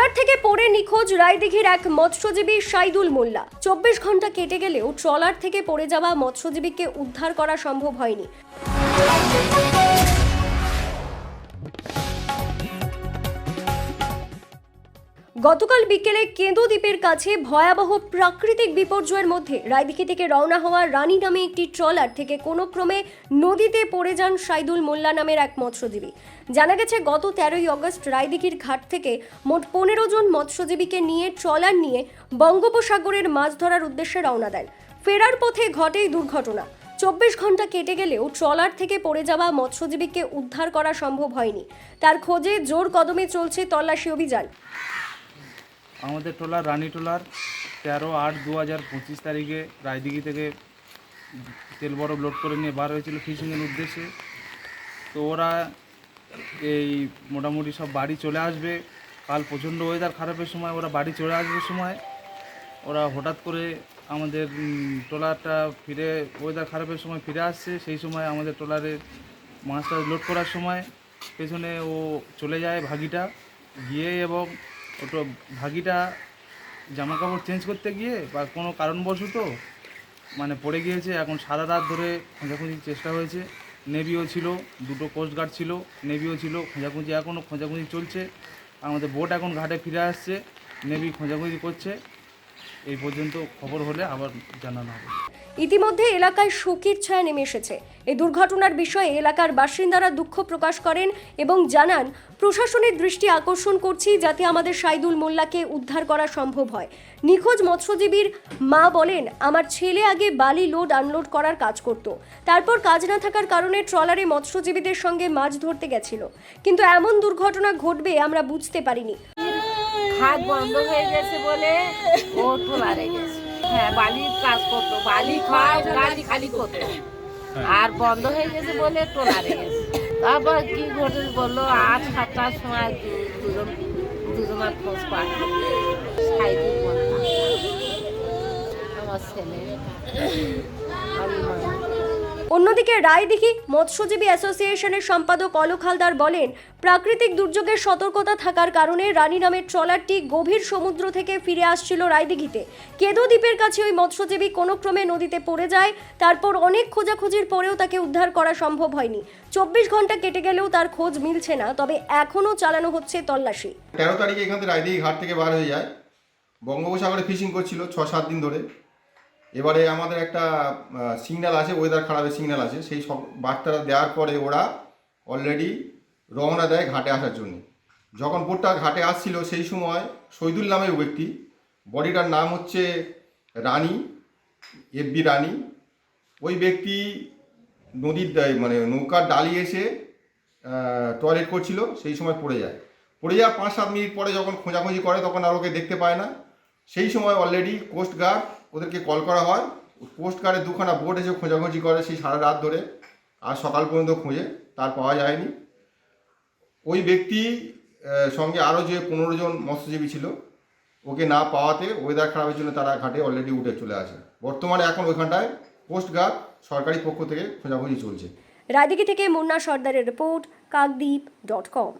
Trawler থেকে পড়ে নিখোঁজ রায়দিঘির এক মৎস্যজীবী সাইদুল মোল্লা। চব্বিশ ঘণ্টা কেটে গেলেও ট্রলার থেকে পড়ে যাওয়া মৎস্যজীবীকে উদ্ধার করা সম্ভব হয়নি। গতকাল বিকেলে কেঁদো দ্বীপের কাছে ভয়াবহ প্রাকৃতিক বিপর্যয়ের মধ্যে রায়দিঘি থেকে রওনা হওয়া রানী নামে একটি ট্রলার থেকে কোনো ক্রমে নদীতে পড়ে যান সাইদুল মোল্লা নামের এক মৎস্যজীবী। জানা গেছে, গত তেরোই অগস্ট রায়দিঘির ঘাট থেকে মোট পনেরো জন মৎস্যজীবীকে নিয়ে ট্রলার নিয়ে বঙ্গোপসাগরের মাছ ধরার উদ্দেশ্যে রওনা দেন। ফেরার পথে ঘটেই দুর্ঘটনা। চব্বিশ ঘণ্টা কেটে গেলেও ট্রলার থেকে পড়ে যাওয়া মৎস্যজীবীকে উদ্ধার করা সম্ভব হয়নি। তার খোঁজে জোর কদমে চলছে তল্লাশি অভিযান। আমাদের ট্রলার রানী ট্রলার তেরো আট দু হাজার পঁচিশ তারিখে রায়দিঘি থেকে তেল বরফ লোড করে নিয়ে বার হয়েছিল ফিশিংয়ের উদ্দেশ্যে। তো ওরা এই মোটামুটি সব বাড়ি চলে আসবে। কাল প্রচণ্ড ওয়েদার খারাপের সময় ওরা বাড়ি চলে আসবে সময়। ওরা হঠাৎ করে আমাদের ট্রলারটা ফিরে ওয়েদার খারাপের সময় ফিরে আসছে। সেই সময় আমাদের ট্রলারে মাছটা লোড করার সময় পেছনে ও চলে যায় ভাগিটা। গিয়ে এবং ওটা ভাগিটা জামা কাপড় চেঞ্জ করতে গিয়ে বা কোনো কারণবশত মানে পড়ে গিয়েছে, এখন সারা রাত ধরে খোঁজাখুঁজির চেষ্টা হয়েছে। নেভিও ছিল, দুটো কোস্ট গার্ড ছিল, নেভিও ছিল, খোঁজাখুঁজি এখনও খোঁজাখুঁজি চলছে। আমাদের বোট এখন ঘাটে ফিরে আসছে, নেভি খোঁজাখুঁজি করছে। এই পর্যন্ত খবর হলে আবার জানানো হবে। ইতিমধ্যে এলাকায় শোকের ছায়া নেমে এসেছে। এই দুর্ঘটনার বিষয়ে এলাকার বাসিন্দারা দুঃখ প্রকাশ করেন এবং জানান, প্রশাসনের দৃষ্টি আকর্ষণ করছি যাতে আমাদের সাইদুল মোল্লাকে উদ্ধার করা সম্ভব হয়। নিখোঁজ মৎস্যজীবীর মা বলেন, আমার ছেলে আগে বালি লোড আনলোড করার কাজ করত। তারপর কাজ না থাকার কারণে ট্রলারে মৎস্যজীবীদের সঙ্গে মাছ ধরতে গেছিল। কিন্তু এমন দুর্ঘটনা ঘটবে আমরা বুঝতে পারিনি। হাত বন্ধ হয়ে গেছে বলে ও গেছে। হ্যাঁ বালির কাজ করতো বালি খাওয়া গাড়ি খালি করতো। আর বন্ধ হয়ে গেছে বলে টোলা রে তারপর কি ঘটে বলল আট সাতটার সময় দুজন দুজনের খোঁজ পায়। আমার ছেলে। আমি অন্যদিকে রায়দিঘি মৎস্যজীবী অ্যাসোসিয়েশনের সম্পাদক অলোক হালদার বলেন, প্রাকৃতিক দুর্যোগের সতর্কতা থাকার কারণে রানী নামের ট্রলারটি গভীর সমুদ্র থেকে ফিরে আসছিল রায়দিঘিতে কেদো দ্বীপের কাছে ওই মৎস্যজীবী কোনো ক্রমে নদীতে পড়ে যায়, তারপর অনেক খোঁজাখুঁজির পরেও তাকে উদ্ধার করা সম্ভব হয়নি। চব্বিশ ঘণ্টা কেটে গেলেও তার খোঁজ মিলছে না, তবে এখনও চালানো হচ্ছে তল্লাশি। তেরো তারিখে এখান থেকে রায়দিঘি ঘাট থেকে বার হয়ে যায়। বঙ্গোপসাগরে ফিশিং করছিল ছ সাত দিন ধরে। এবারে আমাদের একটা সিগন্যাল আছে ওয়েদার খারাপের সিগন্যাল আছে, সেই সব বার্তাটা দেওয়ার পরে ওরা অলরেডি রওনা দেয় ঘাটে আসার জন্য। যখন বোটটা ঘাটে আসছিল সেই সময় শহীদুল নামের ব্যক্তি, বডিটার নাম হচ্ছে রানী এফবি রানী। ওই ব্যক্তি নদীর মানে নৌকার ডালি এসে টয়লেট করছিল, সেই সময় পড়ে যায়। পড়ে যাওয়ার পাঁচ সাত মিনিট পরে যখন খোঁজাখুঁজি করে, তখন আর ওকে দেখতে পায় না। সেই সময় অলরেডি কোস্ট গার্ড ওদেরকে কল করা হয় পোস্ট গার্ডের দুখানা বোট এসে খোঁজাখুঁজি করে সেই সারা রাত ধরে, আর সকাল পর্যন্ত খুঁজে, তার পাওয়া যায়নি। ওই ব্যক্তি সঙ্গে আরও যে পনেরো জন মৎস্যজীবী ছিল, ওকে না পাওয়াতে ওয়েদার খারাপের জন্য তারা ঘাটে অলরেডি উঠে চলে আসে। বর্তমানে এখন ওইখানটায় কোস্ট গার্ড সরকারি পক্ষ থেকে খোঁজাখুঁজি চলছে। রায়দিঘি থেকে মুন্না সর্দারের রিপোর্ট কাকদ্বীপ ডট কম